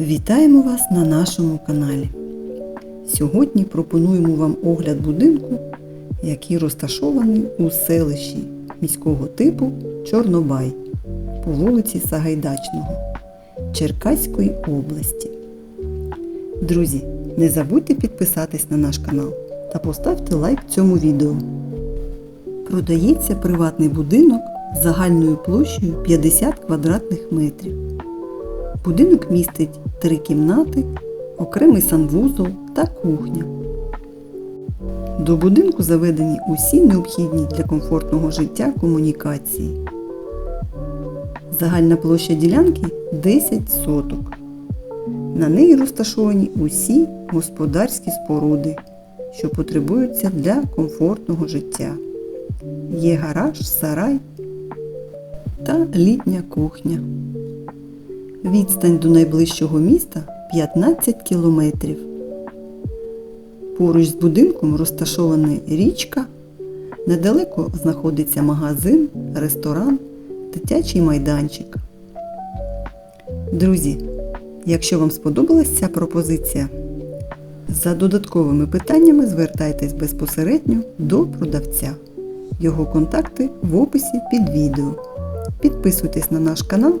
Вітаємо вас на нашому каналі. Сьогодні пропонуємо вам огляд будинку, який розташований у селищі міського типу Чорнобай по вулиці Сагайдачного Черкаської області. Друзі, не забудьте підписатись на наш канал та поставте лайк цьому відео. Продається приватний будинок з загальною площею 50 квадратних метрів. Будинок містить три кімнати, окремий санвузол та кухня. До будинку заведені усі необхідні для комфортного життя комунікації. Загальна площа ділянки 10 соток. На неї розташовані усі господарські споруди, що потребуються для комфортного життя. Є гараж, сарай та літня кухня. Відстань до найближчого міста 15 кілометрів. Поруч з будинком розташована річка. Недалеко знаходиться магазин, ресторан, дитячий майданчик. Друзі, якщо вам сподобалася ця пропозиція, за додатковими питаннями звертайтесь безпосередньо до продавця. Його контакти в описі під відео. Підписуйтесь на наш канал.